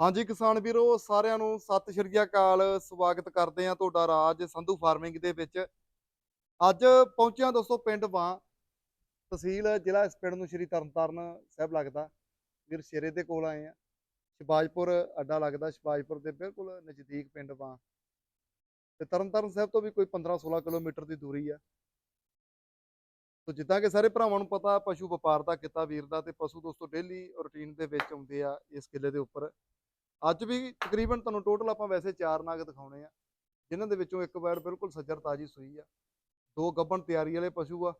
ਹਾਂਜੀ ਕਿਸਾਨ ਵੀਰੋ, ਸਾਰਿਆਂ ਨੂੰ ਸਤਿ ਸ਼੍ਰੀ ਅਕਾਲ। ਸਵਾਗਤ ਕਰਦੇ ਆ ਤੁਹਾਡਾ ਰਾਜ ਸੰਧੂ ਫਾਰਮਿੰਗ ਦੇ ਵਿੱਚ। ਅੱਜ ਪਹੁੰਚਿਆ ਦੋਸਤੋ ਪਿੰਡ ਵਾਂ। ਤਹਿਸੀਲ ਜ਼ਿਲ੍ਹਾ ਇਸ ਪਿੰਡ ਨੂੰ ਸ਼੍ਰੀ ਤਰਨਤਾਰਨ ਸਾਹਿਬ ਲੱਗਦਾ। ਵੀਰ ਸ਼ੇਰੇ ਦੇ ਕੋਲ ਆਏ ਆ ਸ਼ਿਵਾਜਪੁਰ ਅੱਡਾ ਲੱਗਦਾ, ਸ਼ਿਵਾਜਪੁਰ ਦੇ ਬਿਲਕੁਲ ਨਜ਼ਦੀਕ ਪਿੰਡ ਵਾਂ। ਤੇ ਤਰਨਤਾਰਨ ਸਾਹਿਬ ਤੋਂ ਵੀ ਕੋਈ 15-16 ਕਿਲੋਮੀਟਰ ਦੀ ਦੂਰੀ ਆ। ਤੋ ਜਿੱਦਾਂ ਕਿ ਸਾਰੇ ਭਰਾਵਾਂ ਨੂੰ ਪਤਾ, ਪਸ਼ੂ ਵਪਾਰ ਦਾ ਕਿੱਤਾ ਵੀਰ ਦਾ ਤੇ ਪਸ਼ੂ ਦੋਸਤੋ ਡੇਲੀ ਰੁਟੀਨ ਦੇ ਵਿੱਚ ਆਉਂਦੇ ਆ ਇਸ ਕਿੱਲੇ ਦੇ ਉੱਪਰ। ਅੱਜ ਵੀ ਤਕਰੀਬਨ ਤੁਹਾਨੂੰ ਟੋਟਲ ਆਪਾਂ ਵੈਸੇ ਚਾਰ ਨਾਗ ਦਿਖਾਉਣੇ ਆ, ਜਿਨ੍ਹਾਂ ਦੇ ਵਿੱਚੋਂ ਇੱਕ ਵੈੜ ਬਿਲਕੁਲ ਸੱਜਰ ਤਾਜੀ ਸੂਈ ਆ, ਦੋ ਗੱਬਣ ਤਿਆਰੀ ਵਾਲੇ ਪਸ਼ੂ ਆ,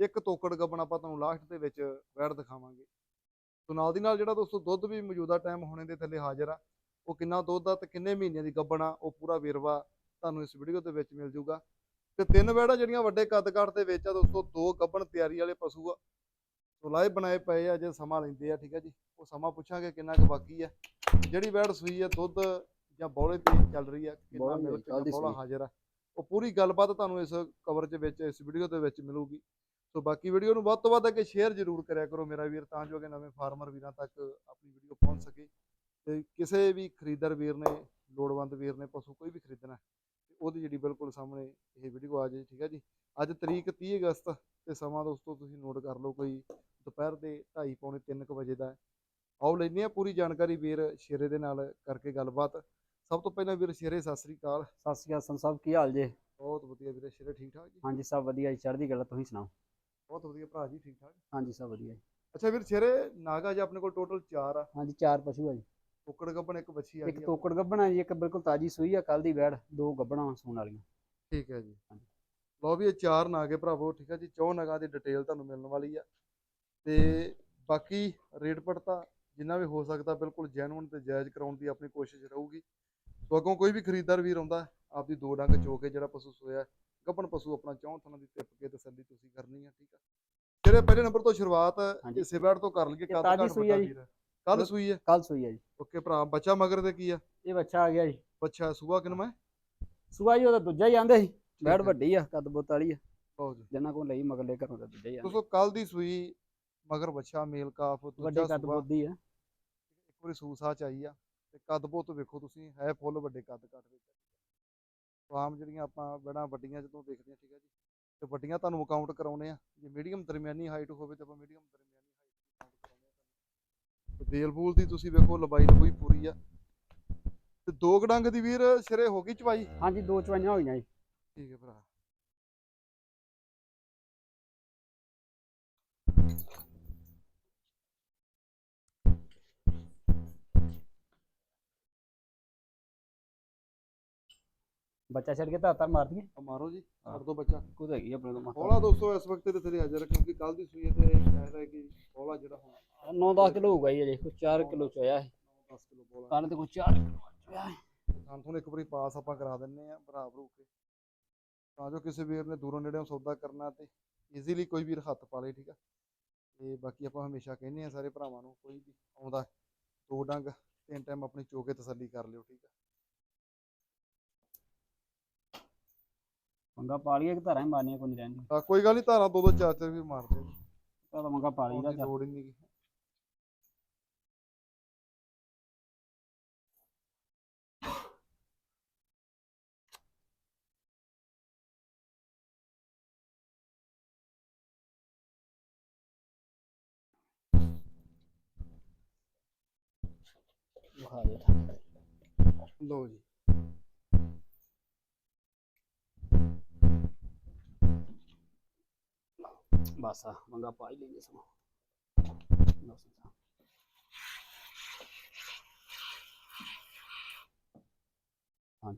ਇੱਕ ਤੋਕੜ ਗੱਬਣ ਆਪਾਂ ਤੁਹਾਨੂੰ ਲਾਸਟ ਦੇ ਵਿੱਚ ਵੈੜ ਦਿਖਾਵਾਂਗੇ। ਸੋ ਨਾਲ ਦੀ ਨਾਲ ਜਿਹੜਾ ਦੋਸਤੋ ਦੁੱਧ ਵੀ ਮੌਜੂਦਾ ਟਾਈਮ ਹੋਣੇ ਦੇ ਥੱਲੇ ਹਾਜ਼ਰ ਆ, ਉਹ ਕਿੰਨਾ ਦੁੱਧ ਆ ਤੇ ਕਿੰਨੇ ਮਹੀਨਿਆਂ ਦੀ ਗੱਬਣ ਆ, ਉਹ ਪੂਰਾ ਵੇਰਵਾ ਤੁਹਾਨੂੰ ਇਸ ਵੀਡੀਓ ਦੇ ਵਿੱਚ ਮਿਲ ਜੂਗਾ। ਤੇ ਤਿੰਨ ਵੈੜਾਂ ਜਿਹੜੀਆਂ ਵੱਡੇ ਕੱਦ-ਕਾਠ ਦੇ ਵਿੱਚ ਆ ਦੋਸਤੋ, ਦੋ ਗੱਬਣ ਤਿਆਰੀ ਵਾਲੇ ਪਸ਼ੂ ਆ ਸੋ ਲਾਏ ਬਣਾਏ ਪਏ ਆ ਜੇ ਸਮਾਂ ਲੈਂਦੇ ਆ ਠੀਕ ਆ ਜੀ। ਉਹ ਸਮਾਂ ਪੁੱਛਾਂਗੇ ਕਿੰਨਾ ਕੁ ਬਾਕੀ ਆ। ਜਿਹੜੀ ਵੈੜ ਸੂਈ ਆ ਦੁੱਧ ਜਾਂ ਬੌਲੇ ਤੇ ਚੱਲ ਰਹੀ ਆ ਕਿੰਨਾ ਬੌਲੇ ਮਿਲ ਤੇ ਕੱਲ੍ਹ ਦੀ ਬੌਲਾ। ਹਾਜ਼ਰ ਆ। ਉਹ ਪੂਰੀ ਗੱਲਬਾਤ ਤੁਹਾਨੂੰ ਇਸ ਕਵਰੇਜ ਵਿੱਚ ਇਸ ਵੀਡੀਓ ਦੇ ਵਿੱਚ ਮਿਲੂਗੀ। ਸੋ ਬਾਕੀ ਵੀਡੀਓ ਨੂੰ ਵੱਧ ਤੋਂ ਵੱਧ ਅੱਗੇ ਸ਼ੇਅਰ ਜ਼ਰੂਰ ਕਰਿਆ ਕਰੋ ਮੇਰਾ ਵੀਰ ਤਾਂ ਜੋ ਕਿ ਨਵੇਂ ਫਾਰਮਰ ਵੀਰਾਂ ਤੱਕ ਆਪਣੀ ਵੀਡੀਓ ਪਹੁੰਚ ਸਕੇ। ਤੇ ਕਿਸੇ ਵੀ ਖਰੀਦਦਾਰ ਵੀਰ ਨੇ ਲੋੜਵੰਦ ਵੀਰ ਨੇ ਪਸ਼ੂ ਕੋਈ ਵੀ ਖਰੀਦਣਾ ਹੈ, ਤੇ ਉਹਦੀ ਜਿਹੜੀ ਬਿਲਕੁਲ ਸਾਹਮਣੇ ਇਹ ਵੀਡੀਓ ਆ ਜਾਏ ਠੀਕ ਹੈ ਜੀ। ਅੱਜ ਤਰੀਕ 30 ਅਗਸਤ ਤੇ ਸਮਾਂ ਦੋਸਤੋ ਤੁਸੀਂ ਨੋਟ ਕਰ ਲਓ ਕੋਈ ਦੁਪਹਿਰ ਦੇ 2:30 ਪੌਣੇ 3 ਕੁ ਵਜੇ ਦਾ। ਆਓ ਲੈਂਦੇ ਆ ਪੂਰੀ ਜਾਣਕਾਰੀ ਵੀਰ ਸ਼ੇਰੇ ਦੇ ਨਾਲ ਕਰਕੇ ਗੱਲਬਾਤ। ਸਭ ਤੋਂ ਪਹਿਲਾਂ ਵੀਰ ਸ਼ੇਰੇ ਸਤਿ ਸ੍ਰੀ ਅਕਾਲ। ਸਤਿ ਸ਼੍ਰੀ ਅਕਾਲ ਸੰਤ ਸਾਹਿਬ ਕੀ ਹਾਲ ਜੇ? ਬਹੁਤ ਵਧੀਆ ਵੀਰੇ ਸ਼ੇਰੇ ਠੀਕ ਠਾਕ ਜੀ? ਹਾਂਜੀ ਸਭ ਵਧੀਆ ਜੀ ਚੜ੍ਹਦੀ ਕਲਾ ਤੁਸੀਂ ਸੁਣਾਓ? ਬਹੁਤ ਵਧੀਆ ਭਰਾ ਜੀ ਠੀਕ ਠਾਕ? ਹਾਂਜੀ ਸਭ ਵਧੀਆ ਜੀ। ਅੱਛਾ ਵੀਰ ਸ਼ੇਰੇ ਨਾਗਾ ਜੀ ਆਪਣੇ ਕੋਲ ਟੋਟਲ 4 ਆ। ਹਾਂਜੀ ਚਾਰ ਪਸ਼ੂ ਆ ਜੀ। ਕੁੱਕੜ ਗੱਬਣ ਇੱਕ ਬੱਚੀ ਆ ਇੱਕ ਗਈ ਆ। ਤੋਕੜ ਗੱਬਣਾ ਜੀ ਇੱਕ ਬਿਲਕੁਲ ਤਾਜੀ ਸੂਈ ਆ ਕੱਲ ਦੀ ਵੈੜ ਦੋ ਗੱਬਣਾ ਸੂਣ ਵਾਲੀਆਂ। ਠੀਕ ਹੈ ਜੀ। ਲਓ ਵੀ ਇਹ ਚਾਰ ਨਾਗੇ ਭਰਾਵੋ ਠੀਕ ਹੈ ਜੀ ਚੌ ਨਗਾਂ ਦੀ ਡਿਟੇਲ ਤੁਹਾਨੂੰ ਮਿਲਣ ਵਾਲੀ ਆ। ਤੇ ਬਾਕੀ ਰੇਟ ਪੜਤਾ ਜਿੰਨਾ ਵੀ ਹੋ ਸਕਦਾ ਬਿਲਕੁਲ ਜੈਨੂਨ ਤੇ ਜਾਇਜ਼ ਕਰਾਉਣ ਦੀ ਆਪਣੀ ਕੋਸ਼ਿਸ਼ ਰਹੂਗੀ। ਸੋ ਅੱਗੋਂ ਕੋਈ ਵੀ ਖਰੀਦਦਾਰ ਵੀਰ ਆਉਂਦਾ ਆਪਦੀ ਦੋ ਡੰਗ ਚੋ ਕੇ ਜਿਹੜਾ ਪਸ਼ੂ ਸੋਇਆ ਗੱਭਣ ਪਸ਼ੂ ਆਪਣਾ ਚੌਂ ਥਣਾ ਦੀ ਟਿੱਪ ਕੇ ਤਸੱਲੀ ਤੁਸੀਂ ਕਰਨੀ ਆ ਠੀਕ ਆ? ਜਿਹੜੇ ਪਹਿਲੇ ਨੰਬਰ ਤੋਂ ਸ਼ੁਰੂਆਤ। ਇਸੇ ਬੈੜ ਤੋਂ ਕਰ ਲਈਏ ਕੱਦ ਘੱਟ ਸੂਈ ਆ ਜੀ। ਕੱਲ ਸੂਈ ਹੈ ਕੱਲ ਸੂਈ ਆ ਜੀ। ਓਕੇ ਭਰਾ ਬੱਚਾ ਮਗਰ ਤੇ ਕੀ ਆ? ਇਹ ਬੱਚਾ ਆ ਗਿਆ ਜੀ। ਬੱਚਾ ਸੂਆ ਕਿਨਮਾ ਹੈ ਸੂਆ ਜੀ ਉਹਦਾ ਦੂਜਾ ਹੀ ਆਂਦੇ ਸੀ। ਹੈ। ਵੱਡੀ ਆ ਕੱਦ ਬੁੱਤ ਵਾਲੀ ਆ। ਜੀ। ਜਿੰਨਾ ਕੋਲ ਲਈ ਮਗਰਲੇ ਘਰੋਂ ਦਾ ਦੂਜਾ ਹੀ ਆ ਦੋਸਤੋ ਕੱਲ ਦੀ ਸੂਈ ਮਗਰ ਬੱਚਾ ਮੇਲ ਕਾਫ ਵੱਡੇ ਕੱਦ ਸੂਆ ਆ। ਇੱਕ ਵਾਰੀ ਸੂਸਾ ਚਾਈ ਆ ਤੇ ਕੱਦ ਬਹੁਤ ਵੇਖੋ ਤੁਸੀਂ ਹੈ ਫੁੱਲ ਵੱਡੇ ਕੱਦ ਕੱਟ ਵਿੱਚ। ਸੋ ਆਮ ਜਿਹੜੀਆਂ ਆਪਾਂ ਬੜਾ ਵੱਡੀਆਂ ਜਦੋਂ ਦੇਖਦੇ ਹਾਂ ਠੀਕ ਜੀ। ਤੇ ਵੱਡੀਆਂ ਤੁਹਾਨੂੰ ਕਾਊਂਟ ਕਰਾਉਣੇ ਆ ਜੇ ਮੀਡੀਅਮ ਦਰਮਿਆਨੀ ਹਾਈਟ ਹੋਵੇ ਤਾਂ ਆਪਾਂ ਮੀਡੀਅਮ ਦਰਮਿਆਨੀ ਹਾਈਟ ਆ ਤੇ ਬੇਲ ਬੂਲ ਦੀ ਤੁਸੀਂ ਵੇਖੋ ਲੰਬਾਈ ਲੰਬੂਈ ਪੂਰੀ ਆ। ਤੇ ਦੋ ਗਡੰਗ ਦੀ ਵੀਰ ਸਿਰੇ ਹੋ ਗਈ ਚਵਾਈ? ਹਾਂਜੀ ਦੋ ਚਵਾਈਆਂ ਹੋਈਆਂ ਜੀ। ਠੀਕ ਹੈ ਭਰਾ। ਬੱਚਾ ਛੱਡ ਕੇ ਧਾਤਾ ਮਾਰ ਦਈਏ ਆ ਮਾਰੋ ਜੀ ਹਾਂ। ਕਰ ਦੋ ਬੱਚਾ। ਕੁਝ ਹੈਗੀ ਆਪਣੇ ਕੋਲ ਹੌਲਾ ਦੋਸਤੋ ਇਸ ਵਕਤ ਦੇ ਥੱਲੇ ਹਾਜ਼ਰ ਹੈ ਕਿਉਂਕਿ ਕੱਲ ਦੀ ਸੂਈ ਹੈ ਤੇ ਕਹਿ ਰਿਹਾ ਕਿ ਹੌਲਾ ਜਿਹੜਾ ਹੁਣ 9-10 ਕਿਲੋ ਹੋਊਗਾ ਜੀ ਅਜੇ ਕੋਈ 4 ਕਿਲੋ ਚੋਇਆ ਹੈ 10 ਕਿਲੋ ਬੋਲਾ ਕੱਲ ਤੇ ਕੋਈ 4 ਕਿਲੋ ਚੋਇਆ ਹੈ ਸਾਨੂੰ ਤੁਹਾਨੂੰ ਇੱਕ ਵਾਰੀ ਪਾਸ ਆਪਾਂ ਕਰਾ ਦਿੰਨੇ ਆ ਭਰਾ ਭਰੂ ਕੇ। ਤਾਂ ਜੋ ਕਿਸੇ ਵੀਰ ਨੇ ਦੂਰੋਂ ਨੇੜਿਓਂ ਸੌਦਾ ਕਰਨਾ ਤੇ ਈਜ਼ੀਲੀ ਕੋਈ ਵੀਰ ਹੱਥ ਪਾ ਲੇ ਠੀਕ ਆ? ਤੇ ਬਾਕੀ ਆਪਾਂ ਹਮੇਸ਼ਾ ਕਹਿੰਦੇ ਆ ਸਾਰੇ ਭਰਾਵਾਂ ਨੂੰ ਕੋਈ ਵੀ ਆਉਂਦਾ ਦੋ ਡੰਗ ਤਿੰਨ ਟਾਈਮ ਆਪਣੀ ਚੋ ਕੇ ਤਸੱਲੀ ਕਰ ਲਿਓ ਠੀਕ ਆ? ਮੰਗਾ ਪਾ ਲਈਏ ਕਿ ਧਾਰਾਂ ਹੀ ਮਾਰਨੀਆਂ ਕੋਈ ਨਹੀਂ ਰਹਿੰਦੀ ਤਾਂ ਕੋਈ ਗੱਲ ਨਹੀਂ ਧਾਰਾਂ ਦੋ ਦੋ ਚਾਰ ਚਾਰ ਵੀ ਮਾਰਦੇ ਤਾਂ ਮੰਗਾ ਪਾ ਉਹਦੀ ਚੱਲ। ਲੋੜ ਹੀ ਨਹੀਂ ਦੇ ਥਾਂ। ਲਓ ਜੀ। ਬਸ ਆ ਮੰਗਾ ਪਾ ਹੀ ਲੈਂਦੇ ਸਮਾਂ ਬਸ ਆ। ਹਾਂ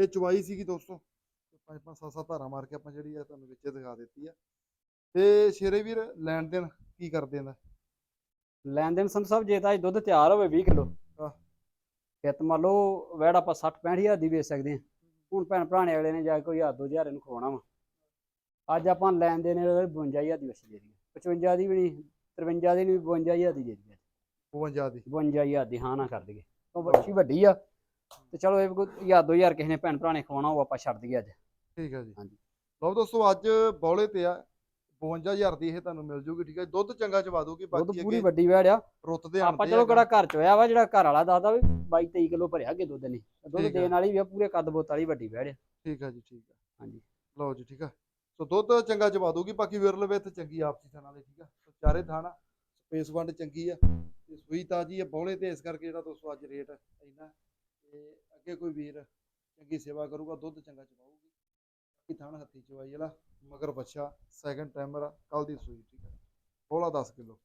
ਇਹ ਚਵਾਈ ਸੀਗੀ ਦੋਸਤੋ। ਪੰਜ ਪੰਜ ਸੱਤ ਸੱਤ ਧਾਰਾਂ ਮਾਰ ਕੇ ਆਪਾਂ ਜਿਹੜੀ ਆ ਤੁਹਾਨੂੰ ਵਿੱਚ ਦਿਖਾ ਦਿੱਤੀ ਆ। ਤੇ ਸ਼ੇਰੇ ਵੀਰ ਲੈਣ ਦੇਣ ਕੀ ਕਰਦੇ ਇਹਦਾ ਲੈਣ ਦੇਣ ਸੰਤ ਸਾਹਿਬ ਜੇ ਤਾਂ ਅੱਜ ਦੁੱਧ ਤਿਆਰ ਹੋਵੇ 20 ਕਿਲੋ। ਹਾਂ। ਫਿਰ ਤਾਂ ਮੰਨ ਲਓ ਵੈੜ ਆਪਾਂ 60 65 ਹਜ਼ਾਰ ਦੀ ਵੇਚ ਸਕਦੇ ਹਾਂ ਹੁਣ ਭੈਣ ਭਰਾਣੇ ਅਗਲੇ ਨੇ ਜਾ ਕੇ ਕੋਈ ਹਜ਼ਾਰ ਦੋ ਹਜ਼ਾਰ ਇਹਨੂੰ ਖਵਾਉਣਾ ਵਾ। ਅੱਜ ਆਪਾਂ ਲੈਣ ਦੇਣ ਵਾਲੇ 52 ਹਜ਼ਾਰ ਦੀ ਵਛੀ ਦੇ ਰਹੀ 55 ਦੀ ਵੀ ਨਹੀਂ 53 ਦੀ ਨਹੀਂ 52000 ਦੀ ਦੇ ਦਈਏ 52 ਦੀ। 52000 ਦੀ ਹਾਂ ਨਾ ਕਰ ਦਈਏ। ਉਹ ਬੱਚੀ ਵੱਡੀ ਆ। ਤੇ ਚਲੋ ਇਹ ਕੋਈ ਦੋ ਹਜ਼ਾਰ ਕਿਸੇ ਨੇ ਭੈਣ ਭਰਾ ਨੇ ਖਵਾਉਣਾ ਉਹ ਆਪਾਂ ਛੱਡ ਦਈਏ ਅੱਜ। ਠੀਕ ਹੈ ਜੀ। ਹਾਂਜੀ। ਲਓ ਦੋਸਤੋ ਅੱਜ ਬੌਲੇ ਤੇ ਆ 52000 ਦੀ ਇਹ ਤੁਹਾਨੂੰ ਮਿਲ ਜੂਗੀ ਠੀਕ ਹੈ ਦੁੱਧ ਚੰਗਾ ਚਵਾ ਦੂਗੀ ਦੁੱਧ ਬਾਕੀ ਪੂਰੀ ਅੱਗੇ ਵੱਡੀ ਵੈੜ ਆ। ਰੁੱਤ ਦੇ ਆਪਾਂ ਆਣਦੇ ਚਲੋ ਕਿਹੜਾ ਘਰ ਚ ਹੋਇਆ ਵਾ ਜਿਹੜਾ ਘਰ ਵਾਲਾ ਦੱਸਦਾ ਵੀ 22 23 ਕਿਲੋ ਭਰਿਆ ਅੱਗੇ ਦੁੱਧ ਨੇ। ਦੁੱਧ ਠੀਕ ਆ। ਦੇਣ ਵਾਲੀ ਵੀ ਆ ਪੂਰੇ ਕੱਦ ਬੋਤ ਵਾਲੀ ਵੱਡੀ ਵੈੜ ਆ। ਠੀਕ ਹੈ ਜੀ ਠੀਕ ਹੈ। ਹਾਂਜੀ। ਲਓ ਜੀ ਠੀਕ ਹੈ। ਸੋ ਦੁੱਧ ਚੰਗਾ ਚਵਾ ਦੂਗੀ ਬਾਕੀ ਵਿਰਲ ਵਿੱਚ ਚੰਗੀ ਆਪਸੀ ਥਾਂ ਦੇ ਠੀਕ ਹੈ। ਸੋ ਚਾਰੇ ਥਾਣਾ ਸਪੇਸ ਵੰਡ ਚੰਗੀ ਆ ਤੇ ਸੂਈ ਤਾਜੀ ਆ ਬੌਲੇ ਤੇ ਇਸ ਕਰਕੇ ਜਿਹੜਾ ਦੋਸਤੋ ਅੱਜ ਰੇਟ ਇੰਨਾ ਤੇ ਅੱਗੇ ਕੋਈ ਵੀਰ ਚੰਗੀ ਸੇਵਾ ਕਰੂਗਾ ਦੁੱਧ ਚੰਗਾ ਚਵਾਊਗੀ ਬਾਕੀ ਥਾਣ ਹੱਥੀ ਚਵਾਈ ਵਾਲਾ ਮਗਰ ਬੱਚਾ ਸੈਕੰਡ ਟਾਈਮਰ ਆ ਕੱਲ ਦੀ ਸੂਈ ਠੀਕ ਹੈ ਬੋਲਾ 10 ਕਿਲੋ।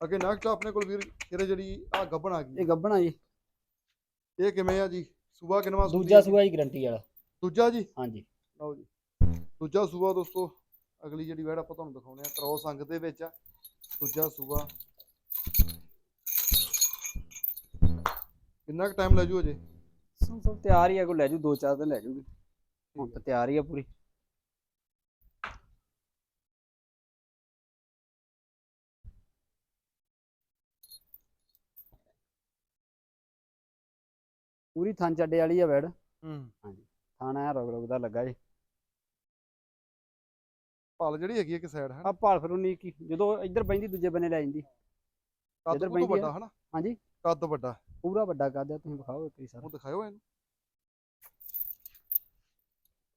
ਅੱਗੇ ਨੈਕਸਟ ਆਪਣੇ ਕੋਲ ਵੀਰ ਕਿਹੜੇ ਜਿਹੜੀ ਆ ਗੱਬਣ ਆ ਗਈ। ਇਹ ਗੱਬਣਾ ਜੀ। ਇਹ ਕਿਵੇਂ ਆ ਜੀ? ਸੂਆ ਕਿਨਵਾ ਦੂਜਾ ਸੂਆ ਜੀ ਗਰੰਟੀ ਵਾਲਾ। ਦੂਜਾ ਜੀ? ਹਾਂਜੀ। ਲਓ ਜੀ। ਦੂਜਾ ਸੂਆ ਦੋਸਤੋ ਅਗਲੀ ਜਿਹੜੀ ਵੈੜ ਆਪਾਂ ਤੁਹਾਨੂੰ ਦਿਖਾਉਣੇ ਆ ਕਰੋਸ ਅੰਗ ਦੇ ਵਿੱਚ ਆ। ਦੂਜਾ ਸੂਆ। ਕਿੰਨਾ ਕੁ ਟਾਈਮ ਲੈ ਜੂ ਅਜੇ? ਤਿਆਰ ਹੀ ਆ ਕੋਈ ਲੈ ਜੂ ਦੋ ਚਾਰ ਦਿਨ ਲੈ ਜੂਗੀ ਹੁਣ ਤਾਂ ਤਿਆਰ ਹੀ ਆ ਪੂਰੀ। ਪੂਰੀ ਥਾਂ ਚੱਡੇ ਵਾਲੀ ਆ ਵੈੜ ਹੂੰ। ਥਾਣਾ ਆ ਰੋਗ ਰੋਗ ਦਾ ਲੱਗਾ ਜੀ। ਭਾਲ ਜਿਹੜੀ ਹੈਗੀ ਇੱਕ ਸਾਈਡ ਹੈ ਆ ਭਾਲ ਫਿਰ ਉਨੀ ਕੀ ਜਦੋਂ ਇੱਧਰ ਬੈਂਦੀ ਦੂਜੇ ਬੰਨੇ ਲੈ ਜਾਂਦੀ। ਕੱਦ ਇੱਧਰ ਪੈਂਦੀ ਆ। ਵੱਡਾ ਹਨਾ? ਹਾਂਜੀ। ਕੱਦ ਵੱਡਾ। ਪੂਰਾ ਵੱਡਾ ਕਰ ਦਿਆ ਤੁਸੀਂ ਵਿਖਾਓ ਇੱਕ ਵਾਰੀ ਸਰ। ਉਹ ਦਿਖਾਇਓ ਇਹਨੂੰ।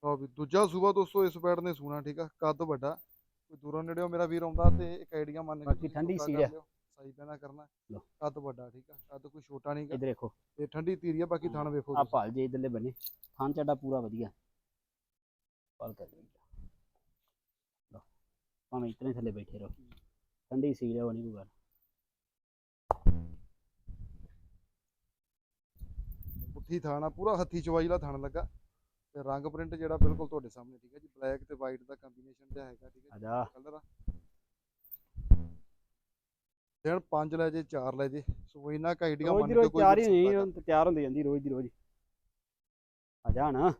ਲਓ ਵੀ ਦੂਜਾ ਸੂਆ ਦੋਸਤੋ ਇਸ ਵੈੜ ਨੇ ਸੂਣਾ ਠੀਕ ਆ? ਕੱਦ ਵੱਡਾ। ਕੋਈ ਦੂਰੋਂ ਨੇੜਿਓਂ ਮੇਰਾ ਵੀਰ ਆਉਂਦਾ ਤੇ ਇੱਕ ਆਈਡੀਆ ਮੰਨ ਕੇ ਬਾਕੀ ਠੰਡੀ ਕਰ ਆ। ਸਹੀ ਪੈਣਾ ਕਰਨਾ। ਕੱਦ ਵੱਡਾ ਠੀਕ ਆ? ਕੱਦ ਕੋਈ ਛੋਟਾ ਨਹੀਂ ਇੱਧਰ ਦੇਖੋ। ਤੇ ਠੰਡੀ ਆ ਬਾਕੀ ਥਣ ਵੇਖੋ ਆ। ਭਾਲ ਜੇ ਇੱਧਰਲੇ ਬੰਨੇ। ਥਾਂ ਚੱਡਾ ਪੂਰਾ ਵਧੀਆ। ਭਾਲ ਕਰ ਲਈ। ਲਓ ਭਾਵੇਂ ਇਤਨੇ ਥੱਲੇ ਬੈਠੇ ਰਹੋ। ਠੰਡੀ ਸੀ ਲਿਆ ਨਹੀਂ ਕੋਈ ਗੱਲ। ਪੁੱਠੀ ਥਾਣਾ ਪੂਰਾ ਹੱਥੀ ਚਵਾਈ ਵਾਲਾ ਥਣ ਲੱਗਾ। ਤੇ ਰੰਗ ਪ੍ਰਿੰਟ ਜਿਹੜਾ ਬਿਲਕੁਲ ਤੁਹਾਡੇ ਸਾਹਮਣੇ ਠੀਕ ਹੈ ਜੀ? ਬਲੈਕ ਤੇ ਵਾਈਟ ਦਾ ਕੰਬੀਨੇਸ਼ਨ ਤੇ ਹੈਗਾ ਠੀਕ ਹੈ ਆ ਜਾ ਕਲਰ ਆ। ਦਿਨ 5 ਲੈ ਜੇ 4 ਲੈ ਜੇ। ਸੋ ਇਹਨਾਂ ਕ ਆਈਡੀਆ ਰੋਜ਼ ਮੰਨ ਦੀ ਕੇ ਰੋਜ਼ ਕੋਈ ਤਿਆਰ ਹੀ ਨਹੀਂ ਤਿਆਰ ਹੁੰਦੀ ਜਾਂਦੀ ਰੋਜ਼ ਦੀ ਰੋਜ਼। ਆ ਜਾ ਨਾ।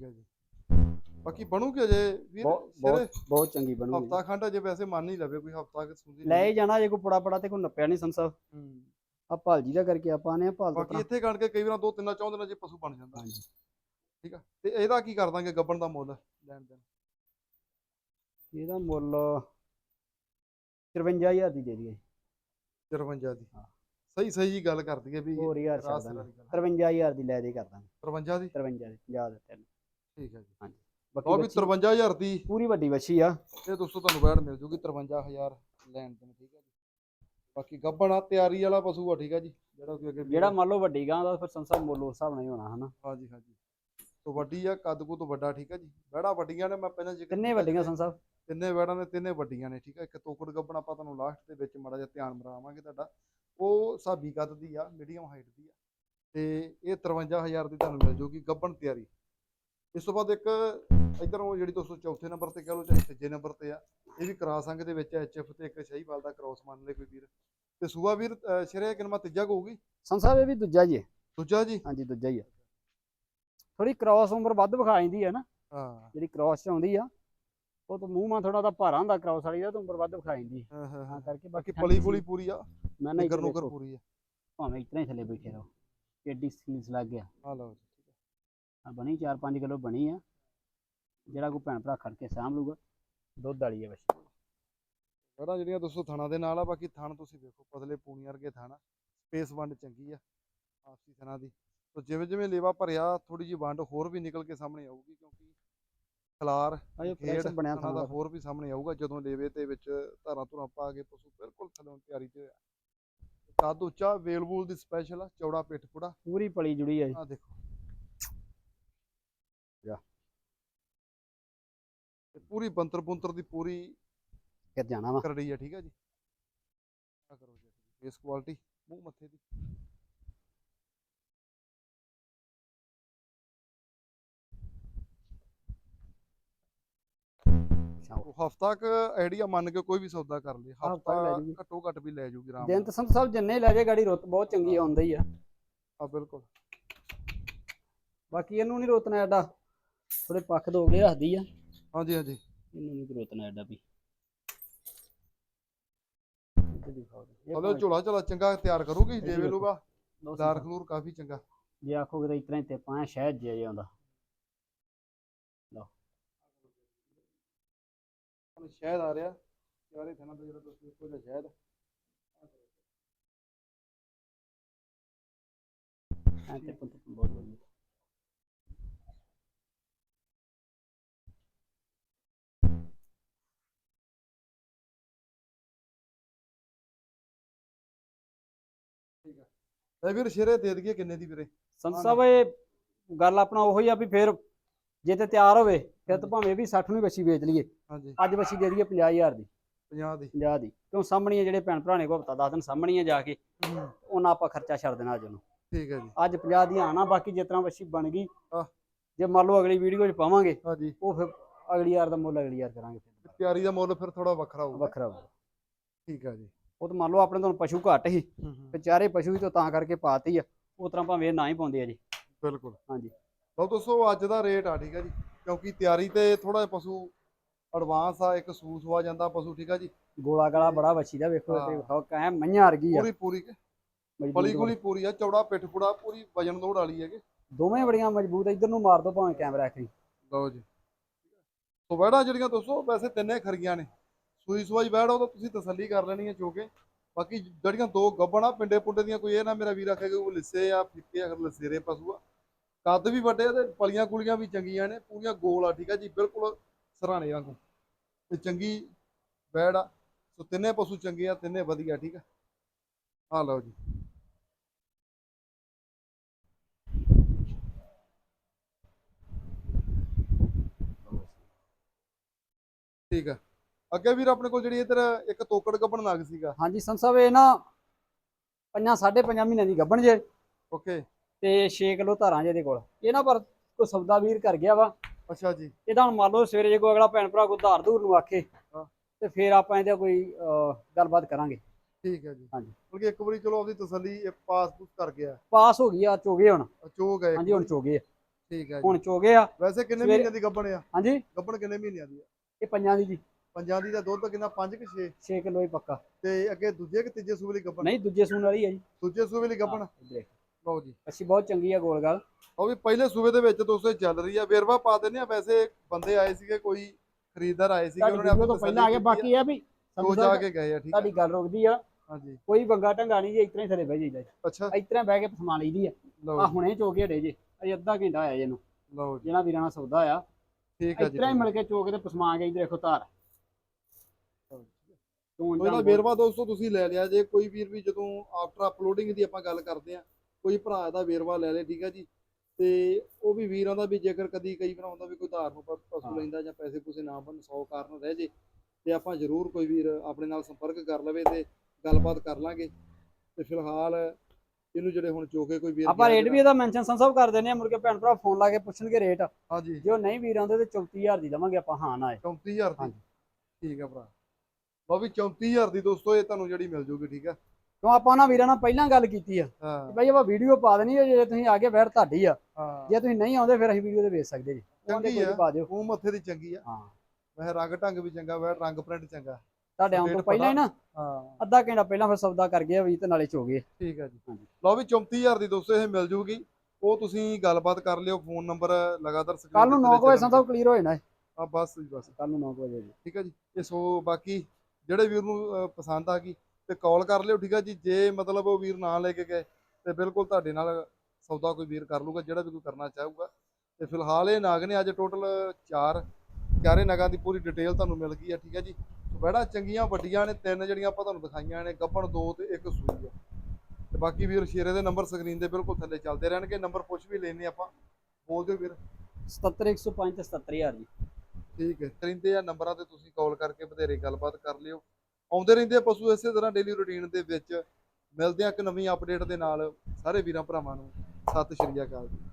ਠੀਕ ਹੈ ਜੀ। ਬਾਕੀ ਬਣੂਗੇ ਜੇ ਵੀਰ ਬਹੁਤ ਬਹੁਤ ਚੰਗੀ ਬਣੂਗੀ ਹਫਤਾ ਖੰਡ ਅਜੇ ਵੈਸੇ ਮੰਨ ਹੀ ਲਵੇ ਕੋਈ ਹਫਤਾ ਕਿ ਸੁਣਦੀ ਲੈ ਜਾਣਾ ਜੇ ਕੋਈ ਪੁੜਾ ਪੜਾ ਤੇ ਕੋਈ ਨੱਪਿਆ ਨਹੀਂ ਸੰਸਾ। ਹੂੰ। ਆ ਭਾਲ ਜੀ ਦਾ ਕਰਕੇ ਆਪਾਂ ਨੇ ਭਾਲ ਬਾਕੀ ਇੱਥੇ ਕਣ ਕੇ ਕਈ ਵਾਰ ਦੋ ਤਿੰਨਾਂ ਚੌਂ ਦਿਨਾਂ ਚ ਪਸ਼ੂ ਬਣ ਜਾਂਦਾ। ਹਾਂਜੀ। ਠੀਕ ਆ। ਤੇ ਇਹਦਾ ਕੀ ਕਰ ਦਾਂਗੇ ਗੱਬਣ ਦਾ ਮੁੱਲ ਲੈਣ ਦੇਣ? ਇਹਦਾ ਮੁੱਲ 54000 ਦੀ ਦੇ ਦਈਏ। 53 ਦੀ। ਹਾਂ। ਸਹੀ ਸਹੀ ਜੀ ਗੱਲ ਕਰਦੀ ਹੈ ਵੀ ਹੋਰ ਯਾਰ ਰਾਸ ਛੱਡ ਦਾਂਗੇ ਵਾਲੀ ਗੱਲ। 53000 ਦੀ ਲੈ ਦੇ ਕਰ ਦਾਂਗੇ। 53 ਦੀ? 53 ਦੀ 50 ਦਿੱਤੇ ਨੇ ਠੀਕ ਹੈ ਜੀ। ਬਾਕੀ ਉਹ ਵੀ ਬੱਚੀ 53000 ਦੀ ਪੂਰੀ ਵੱਡੀ ਵੱਛੀ ਆ। ਇਹ ਦੋਸਤੋ ਤੁਹਾਨੂੰ ਬੈਠ ਮਿਲ ਜੂਗੀ 53000 ਲੈਣ ਦੇਣ ਠੀਕ ਹੈ ਜੀ। ਬਾਕੀ ਗੱਬਣ ਆ ਤਿਆਰੀ ਵਾਲਾ ਪਸ਼ੂ ਆ ਠੀਕ ਹੈ ਜੀ। ਜਿਹੜਾ ਕੋਈ ਅੱਗੇ ਜਿਹੜਾ ਮੰਨ ਲਓ ਵੱਡੀ ਗਾਂ ਦਾ ਫਿਰ ਸੰਸਾ ਮੁੱਲ ਉਸ ਹਿਸਾਬ ਨਾਲ ਹੀ ਹੋਣਾ ਹਨਾ। ਹਾਂਜੀ ਹਾਂਜੀ। ਤੋਂ ਵੱਡੀ ਆ ਕੱਦ ਕੁ ਤੋਂ ਵੱਡਾ ਠੀਕ ਹੈ ਜੀ। ਬੈੜਾ ਵੱਡੀਆਂ ਨੇ ਮੈਂ ਪਹਿਲਾਂ ਜ਼ਿਕਰ ਕਿੰਨੇ ਕੀਤਾ ਵੱਡੀਆਂ ਸੀ। ਸੰਸਾ ਤਿੰਨੇ ਬੈੜਾਂ ਨੇ ਤਿੰਨੇ ਵੱਡੀਆਂ ਨੇ ਠੀਕ ਹੈ। ਇੱਕ ਤੋਕੜ ਗੱਬਣ ਆਪਾਂ ਤੁਹਾਨੂੰ ਲਾਸਟ ਦੇ ਵਿੱਚ ਮਾੜਾ ਜਿਹਾ ਧਿਆਨ ਮਰਾਵਾਂਗੇ ਤੁਹਾਡਾ। ਉਹ ਸਾਬੀ ਕੱਦ ਦੀ ਆ ਮੀਡੀਅਮ ਹਾਈਟ ਦੀ ਆ। ਤੇ ਇਹ 53000 ਦੀ ਤੁਹਾਨੂੰ ਮਿਲ ਜੂਗੀ ਗੱਬਣ ਤਿਆਰੀ। ਇਸ ਤੋਂ ਬਾਅਦ ਇੱਕ ਇਧਰੋਂ ਜਿਹੜੀ ਦੋਸਤੋ ਚੌਥੇ ਨੰਬਰ ਤੇ ਕਹ ਲਓ ਚਾਹੇ ਤੀਜੇ ਨੰਬਰ ਤੇ ਆ ਇਹ ਵੀ ਕਰਾ ਸੰਗ ਦੇ ਵਿੱਚ ਐਚਐਫ ਤੇ ਇੱਕ ਸ਼ਹੀਵਾਲ ਦਾ ਕ੍ਰੋਸ ਮੰਨ ਲੈ ਕੋਈ ਵੀਰ। ਤੇ ਸੂਆ ਵੀਰ ਸ਼ਰੇ ਕਿਨਮਾ ਤੀਜਾ ਹੋਊਗੀ? ਸੰਸਾ ਇਹ ਵੀ ਦੂਜਾ ਜੀ ਹੈ। ਦੂਜਾ ਜੀ? ਹਾਂਜੀ ਦੂਜਾ ਹੀ ਆ। ਥੋੜੀ ਕ੍ਰਾਸ ਉਮਰ ਵੱਧ ਵਿਖਾ ਜਾਂਦੀ ਹੈ ਨਾ। ਹਾਂ। ਜਿਹੜੀ ਕ੍ਰਾਸ ਚ ਆਉਂਦੀ ਆ ਉਹ ਤਾਂ ਮੂੰਹ ਮਾ ਥੋੜਾ ਦਾ ਭਾਰਾ ਹੁੰਦਾ ਕ੍ਰਾਸ ਵਾਲੀ ਦਾ ਤਾਂ ਉਮਰ ਵੱਧ ਵਿਖਾ ਜਾਂਦੀ ਹਾਂ। ਹਾਂ ਹਾਂ ਹਾਂ। ਕਰਕੇ ਬਾਕੀ ਪਲੀ। ਪੁਲੀ ਪੂਰੀ ਆ? ਮੈਂ ਨਾ ਇੱਧਰ ਨੁਗਰ ਦੇਖੋ, ਪੂਰੀ ਆ। ਭਾਵੇਂ ਇਤਨੇ ਥੱਲੇ ਬੈਠੇ ਰਹੋ। ਏਡੀ ਸੀਲਸ ਲੱਗ ਗਿਆ। ਆ ਲਓ ਆ ਬਣੀ 4-5 ਕਿਲੋ ਬਣੀ ਆ। ਜਿਹੜਾ ਕੋਈ ਭੈਣ ਭਰਾ ਖੜ ਕੇ ਸਾਂਭ ਲੂਗਾ ਦੁੱਧ ਵਾਲੀ ਆ ਵੈਸੇ। ਬੜਾ ਜਿਹੜੀਆਂ ਦੋਸਤੋ ਥਾਣਾ ਦੇ ਨਾਲ ਆ ਬਾਕੀ ਥਣ ਤੁਸੀਂ ਵੇਖੋ ਪਤਲੇ ਪੂਣੀ ਵਰਗੇ ਥਾਣਾ ਸਪੇਸ ਵੰਡ ਚੰਗੀ ਆ ਆਪਸੀ ਥਣਾ ਦੀ। ਤੋ ਜਿਵੇਂ ਜਿਵੇਂ ਲੇਵਾ ਭਰਿਆ ਥੋੜੀ ਜਿਹੀ ਵੰਡ ਹੋਰ ਵੀ ਨਿਕਲ ਕੇ ਸਾਹਮਣੇ ਆਊਗੀ ਕਿਉਂਕਿ ਖਲਾਰ ਖੇਡ ਬਣਿਆ ਥਣਾ ਦਾ ਹੋਰ ਵੀ ਸਾਹਮਣੇ ਆਊਗਾ ਜਦੋਂ ਲੇਵੇ ਤੇ ਵਿੱਚ ਧਾਰਾਂ ਧੁਰਾਂ ਪਾ ਕੇ ਪਸ਼ੂ ਬਿਲਕੁਲ ਥੱਲੋਂ ਤਿਆਰੀ ਤੇ ਹੋਇਆ। ਕੱਦ ਉੱਚਾ ਵੇਲ ਵੂਲ ਦੀ ਸਪੈਸ਼ਲ ਆ ਚੌੜਾ ਪਿੱਠ ਪੁੜਾ। ਪੂਰੀ ਪਲੀ ਜੁੜੀ ਆ ਜੀ ਆ ਦੇਖੋ। ਤੇ ਪੂਰੀ ਬੰਤਰ ਬੁੰਤਰ ਦੀ ਪੂਰੀ ਫਿਰ ਜਾਣਾ ਵਾ। ਕਰੜੀ ਆ ਠੀਕ ਆ ਜੀ? ਆ ਕਰੋ ਜੀ ਫੇਸ ਕੁਆਲਿਟੀ ਮੂੰਹ ਮੱਥੇ ਦੀ। ਹਫਤਾ ਕ ਆਈਡੀਆ ਮੰਨ ਕੇ ਕੋਈ ਵੀ ਸੌਦਾ ਕਰ ਲੇ ਹਫਤਾ ਘੱਟੋ ਘੱਟ ਵੀ ਲੈ ਜੂਗੀ ਆਰਾਮ ਜੰਤ ਸੰਤ ਸਾਹਿਬ ਜੰਨੇ ਲੈ ਜੇ ਗਾੜੀ ਰੁੱਤ ਬਹੁਤ ਚੰਗੀ ਆਉਂਦੀ ਹੀ ਆ। ਆ ਬਿਲਕੁਲ। ਬਾਕੀ ਇਹਨੂੰ ਨਹੀਂ ਰੋਤਨਾ ਐਡਾ। ਥੋੜੇ ਪੱਖ ਦੋਗਲੇ ਰੱਖਦੀ ਆ। ਹਾਂਜੀ ਹਾਂਜੀ। ਇਹਨੂੰ ਨਹੀਂ ਰੋਤਨਾ ਐਡਾ ਵੀ। ਇੱਥੇ ਦਿਖਾਓ ਜੀ। ਇਹ ਚਲੋ ਭਾਵੇਂ ਝੋਲਾ ਝੋਲਾ ਚੰਗਾ ਤਿਆਰ ਕਰੂਗੀ ਵੀ ਵੇਲੂਗਾ। ਲਓ ਖਲੂਰ ਕਾਫੀ ਚੰਗਾ। ਜੇ ਆਖੋਗੇ ਤਾਂ ਇਤਨਾ ਹੀ ਤੇ ਪਾਇਆ ਸ਼ਾਇਦ ਜੇ ਜੇ ਆਉਂਦਾ। ਆ ਰਿਹਾ। ਯਾਰੇ ਥਣਾ ਤੇ ਜਿਹੜਾ ਤੁਸੀਂ ਦੇਖੋ ਜਾਂ ਸ਼ਹਿਦ ਐ ਤੇ ਪੁੱਤ ਲੈ ਵੀਰ ਸ਼ੇਰੇ ਦੇ ਦਈਏ ਕਿੰਨੇ ਦੀ ਵੀਰੇ? ਸੰਤ ਸਾਹਿਬ ਇਹ ਗੱਲ ਆਪਣਾ ਉਹੀ ਆ ਵੀ ਫਿਰ ਜੇ ਤੇ ਤਿਆਰ ਹੋਵੇ ਫਿਰ ਤਾਂ ਭਾਵੇਂ ਵੀ 60 ਨੂੰ ਬੱਚੀ ਵੇਚ ਲਈਏ। ਹਾਂਜੀ। ਅੱਜ ਬੱਚੀ ਦੇ ਦਈਏ 50000 ਦੀ। 50 ਦੀ। 50 ਦੀ। ਕਿਉਂ ਸਾਹਮਣੀਆਂ ਜਿਹੜੇ ਭੈਣ ਭਰਾ ਨੇ ਕੋ ਹਫਤਾ 10 ਦਿਨ ਸਾਹਮਣੀਆਂ ਜਾ ਕੇ ਉਹਨਾਂ ਆਪਾਂ ਖਰਚਾ ਛੱਡ ਦੇਣਾ ਅੱਜ ਨੂੰ ਠੀਕ ਹੈ ਜੀ। ਅੱਜ 50 ਦੀ ਆਣਾ ਬਾਕੀ ਜਿਸ ਤਰ੍ਹਾਂ ਬੱਚੀ ਬਣ ਗਈ। ਜੇ ਮੰਨ ਲਓ ਅਗਲੀ ਵੀਡੀਓ 'ਚ ਪਾਵਾਂਗੇ ਹਾਂਜੀ। ਉਹ ਫਿਰ ਅਗਲੀ ਯਾਰ ਦਾ ਮੁੱਲ ਅਗਲੀ ਯਾਰ ਕਰਾਂਗੇ ਤਿਆਰੀ ਦਾ ਮੁੱਲ ਫਿਰ ਥੋੜਾ ਵੱਖਰਾ ਹੋਊਗਾ। ਵੱਖਰਾ ਹੋਊਗਾ। ਠੀਕ ਹੈ ਜੀ। ਉਹ ਤਾਂ ਮੰਨ ਲਓ ਆਪਣੇ ਤੋਂ ਪਸ਼ੂ ਘੱਟ ਸੀ ਤੇ ਚਾਰੇ ਪਸ਼ੂ ਹੀ ਤੋਂ ਤਾਂ ਕਰਕੇ ਪਾਤੀ ਆ ਉਸ ਤਰ੍ਹਾਂ ਭਾਵੇਂ ਨਾ ਹੀ ਪਾਉਂਦੇ ਆ ਜੀ। ਬਿਲਕੁਲ। ਹਾਂਜੀ। ਲਓ ਦੋਸਤੋ ਅੱਜ ਦਾ ਰੇਟ ਆ ਠੀਕ ਹੈ ਜੀ ਕਿਉਂਕਿ ਤਿਆਰੀ ਤੇ ਥੋੜਾ ਜਿਹਾ ਪਸ਼ੂ ਐਡਵਾਂਸ ਆ ਇੱਕ ਸੂਸ ਜਾਂਦਾ ਪਸ਼ੂ ਠੀਕ ਹੈ ਜੀ। ਗੋਲਾ ਗਲਾ ਬੜਾ ਬੱਚੀ ਦਾ ਵੇਖੋ ਤੇ ਕਹਿ ਮਈਆਂ ਵਰਗੀ ਆ। ਪੂਰੀ ਪੂਰੀ ਬੜੀ। ਗੁਲੀ ਪੂਰੀ ਆ ਚੌੜਾ ਪਿੱਠ ਪੁੜਾ ਪੂਰੀ ਵਜਨ ਦੌੜ ਵਾਲੀ ਹੈਗੇ। ਦੋਵੇਂ ਬੜੀਆਂ ਮਜ਼ਬੂਤ ਆ ਇਧਰ ਨੂੰ ਮਾਰ ਦੋ ਭਾਵੇਂ ਕੈਮਰਾ ਆਖਰੀ ਲਓ ਜੀ। ਸੋ ਵੈੜਾਂ ਜਿਹੜੀਆਂ ਦੋਸਤੋ ਵੈਸੇ ਤਿੰਨੇ ਖਰੀਆਂ ਨੇ। ਸੂਈ ਸਵਾਈ ਵੈੜ ਉਹ ਤੁਸੀਂ ਤਸੱਲੀ ਕਰ ਲੈਣੀ ਹੈ ਚੋ ਕੇ। ਬਾਕੀ ਜਿਹੜੀਆਂ ਦੋ ਗੱਬਣਾ ਪਿੰਡੇ ਪੁੰਡੇ ਦੀਆਂ ਕੋਈ ਇਹ ਨਾ ਮੇਰਾ ਵੀਰ ਆਖੇ ਕਿ ਉਹ ਲਿੱਸੇ ਆ, ਫਿੱਕੇ ਅਗਰ ਲਸੇਰੇ ਪਸ਼ੂ ਆ। ਕੱਦ ਵੀ ਵੱਡੇ ਆ ਤੇ ਪਲੀਆਂ ਕੁਲੀਆਂ ਵੀ ਚੰਗੀਆਂ ਨੇ, ਪੂਰੀਆਂ ਗੋਲ ਆ, ਠੀਕ ਆ ਜੀ, ਬਿਲਕੁਲ ਸਰਾਣੇ ਵਾਂਗੂ। ਤੇ ਚੰਗੀ ਵੈੜ ਆ। ਸੋ ਤਿੰਨੇ ਪਸ਼ੂ ਚੰਗੇ ਆ, ਤਿੰਨੇ ਵਧੀਆ, ਠੀਕ ਆ। ਆ ਲਓ ਜੀ। ਠੀਕ ਆ। ਅੱਗੇ ਵੀਰ ਆਪਣੇ ਕੋਲ ਜਿਹੜੀ ਇਧਰ ਇੱਕ ਤੋਕੜ ਗੱਬਣ ਨਗ ਸੀਗਾ। ਹਾਂਜੀ ਸੰਤ ਸਾਹਿਬ ਇਹ ਨਾ ਪੰਜਾਂ ਸਾਢੇ ਪੰਜਾਂ ਮਹੀਨਿਆਂ ਦੀ ਗੱਭਣ ਜੇ। ਓਕੇ। ਤੇ 6 ਕਿਲੋ ਧਾਰਾਂ ਜੇ ਕੋਲ। ਇਹ ਨਾ ਪਰ ਕੋਈ ਸੌਦਾ ਵੀਰ ਕਰ ਗਿਆ ਵਾ। ਅੱਛਾ ਜੀ। ਇਹਦਾ ਹੁਣ ਮੰਨ ਲਓ ਸਵੇਰੇ ਜੇ ਕੋਈ ਅਗਲਾ ਭੈਣ ਭਰਾ ਕੋਈ ਧਾਰ ਧੂਰ ਨੂੰ ਆਖੇ। ਤੇ ਫਿਰ ਆਪਾਂ ਇਹਦਾ ਕੋਈ ਗੱਲਬਾਤ ਕਰਾਂਗੇ। ਠੀਕ ਹੈ ਜੀ। ਹਾਂਜੀ। ਕਿਉਂਕਿ ਇੱਕ ਵਾਰੀ ਚਲੋ ਆਪਦੀ ਤਸੱਲੀ ਇਹ ਪਾਸ ਪੂਸ ਕਰ ਗਿਆ। ਪਾਸ ਹੋ ਗਈ ਆ ਚੋਗੇ ਹੁਣ। ਚੋ ਗਏ ਹਾਂਜੀ ਹੁਣ ਚੋਗੇ ਆ। ਠੀਕ ਹੈ ਜੀ। ਹੁਣ ਚੋਗੇ ਆ। ਵੈਸੇ ਕਿੰਨੇ ਮਹੀਨਿਆਂ ਦੀ ਗੱਬਣ ਆ? ਹਾਂਜੀ। ਗੱਬਣ ਕਿੰਨੇ ਮਹੀਨਿਆਂ ਦੀ ਆ? ਇਹ ਪੰਜਾਂ ਦੀ ਜੀ। ਪੰਜਾਂ ਦੀ ਦਾ ਦੁੱਧ ਕਿੰਨਾ 5 ਕਿ 6 6 ਕਿਲੋ ਹੀ ਪੱਕਾ। ਤੇ ਅੱਗੇ ਦੂਜੇ ਕਿ ਤੀਜੇ ਸੂਬੇ ਲਈ ਗੱਬਣ? ਨਹੀਂ ਦੂਜੇ ਸੂਣ ਵਾਲੀ ਆ ਜੀ। ਦੂਜੇ ਸੂਬੇ ਲਈ ਹਾਂ, ਦੇਖ। ਲਓ ਜੀ। ਅੱਛੀ ਬਹੁਤ ਚੰਗੀ ਆ ਗੋਲ ਗੱਲ ਉਹ ਵੀ ਪਹਿਲੇ ਸੂਬੇ ਦੇ ਵਿੱਚ ਦੋਸਤੋ ਚੱਲ ਰਹੀ ਆ। ਵੇਰਵਾ ਪਾ ਦਿੰਦੇ ਆ। ਵੈਸੇ ਬੰਦੇ ਆਏ ਸੀਗੇ ਕੋਈ ਖਰੀਦਦਾਰ ਆਏ ਸੀਗੇ ਉਹਨਾਂ ਨੇ ਆਪਣੀ ਤੋਂ ਪਹਿਲਾਂ ਆ ਗਿਆ। ਬਾਕੀ ਆ। ਵੀ ਦੋ ਜਾ ਕੇ ਗਏ ਆ ਠੀਕ ਤੁਹਾਡੀ ਗੱਲ ਰੁਕਦੀ ਆ। ਹਾਂਜੀ ਕੋਈ ਬੰਗਾ ਢੰਗਾ ਨਹੀਂ ਜੀ ਇਤਨਾ ਹੀ ਥੱਲੇ ਬਹਿ ਜਾਈਦਾ ਅੱਛਾ। ਇਤਨਾ ਬਹਿ ਕੇ ਪਸਮਾ ਲਈਦੀ ਆ। ਆ ਜੀ, ਹੁਣੇ ਚੋਕੇ ਢੇ ਜੇ। ਅਜੇ ਅੱਧਾ ਘੰਟਾ ਆਇਆ ਜਿਹਨੂੰ ਲਓ ਜੀ। ਜਿਹੜਾ ਵੀਰਾਂ ਨਾਲ ਸੌਦਾ ਆ। ਠੀਕ ਆ ਜੀ ਇਤਨਾ ਹੀ ਮਿਲ ਕੇ ਚੋਕੇ ਤੇ ਪਸਮਾ ਕੇ ਇਧਰ ਦੇਖੋ ਧਾਰ ਤੂੰ ਕੋਈ ਨਾ ਵੇਰਵਾ ਦੋਸਤੋ ਤੁਸੀਂ ਲੈ ਲਿਆ ਜੇ ਕੋਈ ਵੀਰ ਵੀ ਜਦੋਂ ਆਫਟਰ ਅਪਲੋਡਿੰਗ ਦੀ ਆਪਾਂ ਗੱਲ ਕਰਦੇ ਆ ਕੋਈ ਭਰਾ ਦਾ ਵੇਰਵਾ ਲੈ ਲੇ ਠੀਕ ਆ ਜੀ? ਤੇ ਉਹ ਵੀ ਵੀਰਾਂ ਦਾ ਵੀ ਜੇਕਰ ਕਦੀ ਕਈ ਵਾਰ ਹੁੰਦਾ ਵੀ ਕੋਈ ਧਾਰ ਨੂੰ ਪਸ਼ੂ। ਲੈਂਦਾ ਜਾਂ ਪੈਸੇ ਪੂਸੇ ਨਾ ਬਣ 100 ਕਾਰਨ ਰਹਿ ਜੇ ਤੇ ਆਪਾਂ ਜ਼ਰੂਰ ਕੋਈ ਵੀਰ ਆਪਣੇ ਨਾਲ ਸੰਪਰਕ ਕਰ ਲਵੇ ਤੇ ਗੱਲਬਾਤ ਕਰ ਲਾਂਗੇ। ਤੇ ਫਿਲਹਾਲ ਇਹਨੂੰ ਜਿਹੜੇ ਹੁਣ ਚੋਕੇ ਕੋਈ ਵੀਰ ਆਪਾਂ ਰੇਟ ਵੀ ਇਹਦਾ ਮੈਂਸ਼ਨ ਸੰਸਬ ਕਰ ਦਿੰਦੇ ਆ ਕੇ ਭੈਣ ਭਰਾ ਫੋਨ ਲਾ ਕੇ ਪੁੱਛਣਗੇ ਰੇਟ ਹਾਂਜੀ। ਜੇ ਉਹ ਨਹੀਂ ਵੀਰ ਆਉਂਦੇ ਤੇ 34000 ਦੀ ਦਵਾਂਗੇ ਆਪਾਂ ਹਾਂ ਨਾ 34000 ਦੀ। ਠੀਕ ਆ ਭਰਾ। ਵੀ 34000 ਦੀ ਦੋਸਤੋ ਇਹ ਤੁਹਾਨੂੰ ਜਿਹੜੀ ਮਿਲ ਜੂਗੀ ਠੀਕ ਆ? ਕਿਉਂ ਆਪਾਂ ਉਹਨਾਂ ਵੀਰਾਂ ਨਾਲ ਪਹਿਲਾਂ ਗੱਲ ਕੀਤੀ ਆ। ਕਿ ਹਾਂ ਬਈ ਆਪਾਂ ਵੀਡੀਓ ਪਾ ਦੇਣੀ ਆ ਜੇ ਤੁਸੀਂ ਆ ਕੇ ਫਿਰ ਤੁਹਾਡੀ ਆ। ਹਾਂ। ਜੇ ਤੁਸੀਂ ਨਹੀਂ ਆਉਂਦੇ ਫਿਰ ਅਸੀਂ ਵੀਡੀਓ ਤੇ ਵੇਚ ਸਕਦੇ ਜੀ। ਉਹਦੇ ਚੰਗੀ ਕੋਈ ਆ। ਨੀ ਪਾ ਦਿਓ। ਉਹ ਮੱਥੇ ਦੀ ਚੰਗੀ ਆ। ਹਾਂ। ਵੈਸੇ ਰੰਗ ਢੰਗ ਵੀ ਚੰਗਾ ਵੈ ਰੰਗ ਪ੍ਰਿੰਟ ਚੰਗਾ। ਤੁਹਾਡੇ ਆਉਣ ਤੋਂ ਪਹਿਲਾਂ ਹੀ ਨਾ ਹਾਂ। ਅੱਧਾ ਘੰਟਾ ਪਹਿਲਾਂ ਫਿਰ ਸੌਦਾ ਕਰ ਗਿਆ ਵੀ ਤੇ ਨਾਲੇ ਚੋਗੇ ਠੀਕ ਆ ਜੀ। ਹਾਂਜੀ। ਲਓ ਵੀ 34000 ਦੀ ਦੋਸਤੋ ਇਹ ਮਿਲ ਜੂਗੀ। ਉਹ ਤੁਸੀਂ ਗੱਲਬਾਤ ਕਰ ਲਿਓ ਫੋਨ ਨੰਬਰ ਲਗਾਤਾਰ screen ਕੱਲ ਨੂੰ ਤੇ 9 ਵਜੇ ਸੰਸਬ ਕਲੀਅਰ ਹੋ ਜਾਣਾ ਆ ਬਸ ਜੀ ਬਸ। ਕੱਲ ਨੂੰ 9 ਵਜੇ ਜੀ। ਠੀਕ ਆ ਜੀ। ਤੇ ਸੋ ਬਾਕੀ ਜਿਹੜੇ ਵੀਰ ਨੂੰ ਪਸੰਦ ਆ ਗਈ, ਤੇ ਕਾਲ ਕਰ ਲਿਓ, ਠੀਕ ਆ ਜੀ? ਜੇ ਮਤਲਬ ਉਹ ਵੀਰ ਨਾਲ ਲੈ ਕੇ ਗਏ, ਤੇ ਬਿਲਕੁਲ ਤੁਹਾਡੇ ਨਾਲ ਸੌਦਾ ਕੋਈ ਵੀਰ ਕਰ ਲੂਗਾ, ਜਿਹੜਾ ਵੀ ਕੋਈ ਕਰਨਾ ਚਾਹੂਗਾ। ਤੇ ਫਿਲਹਾਲ ਇਹ ਨਾਗ ਨੇ ਅੱਜ ਟੋਟਲ 4 ਚਾਰੇ ਨਗਾਂ ਦੀ ਪੂਰੀ ਡਿਟੇਲ ਤੁਹਾਨੂੰ ਮਿਲ ਗਈ ਆ, ਠੀਕ ਆ ਜੀ? ਬੜਾ ਚੰਗੀਆਂ, ਵੱਡੀਆਂ ਨੇ, ਤਿੰਨ ਜਿਹੜੀਆਂ ਆਪਾਂ ਤੁਹਾਨੂੰ ਦਿਖਾਈਆਂ ਨੇ, ਗੱਭਣ ਦੋ ਤੇ ਇੱਕ ਸੂਈ ਆ। ਤੇ ਬਾਕੀ ਵੀਰ, ਸ਼ੇਰੇ ਦੇ ਨੰਬਰ ਸਕਰੀਨ ਦੇ ਬਿਲਕੁਲ ਥੱਲੇ ਚੱਲਦੇ ਰਹਿਣਗੇ ਨੰਬਰ ਪੁੱਛ ਵੀ ਲੈਣੇ ਆਪਾਂ। ਬੋਲ ਦਿਓ ਵੀਰ। 77105 ਤੇ 77000 ਜੀ। ਠੀਕ ਹੈ ਰਹਿੰਦੇ ਆ ਨੰਬਰਾਂ ਤੇ ਤੁਸੀਂ ਕਾਲ ਕਰਕੇ ਬਥੇਰੇ ਗੱਲਬਾਤ ਕਰ ਲਿਓ। ਆਉਂਦੇ ਰਹਿੰਦੇ ਆ ਪਸ਼ੂ ਇਸੇ ਤਰ੍ਹਾਂ ਡੇਲੀ ਰੁਟੀਨ ਦੇ ਵਿੱਚ। ਮਿਲਦੇ ਆ ਇੱਕ ਨਵੀਂ ਅਪਡੇਟ ਦੇ ਨਾਲ। ਸਾਰੇ ਵੀਰਾਂ ਭਰਾਵਾਂ ਨੂੰ ਸਤਿ ਸ਼੍ਰੀ ਅਕਾਲ ਜੀ।